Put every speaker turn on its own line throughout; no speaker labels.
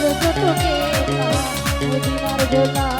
তোকে মদিনার গোলামি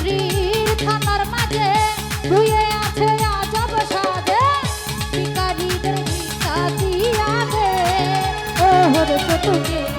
চুরির তুমি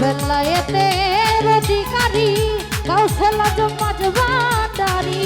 বেলায়েতের অধিকারী কৌশল জমাজ ভান্ডারী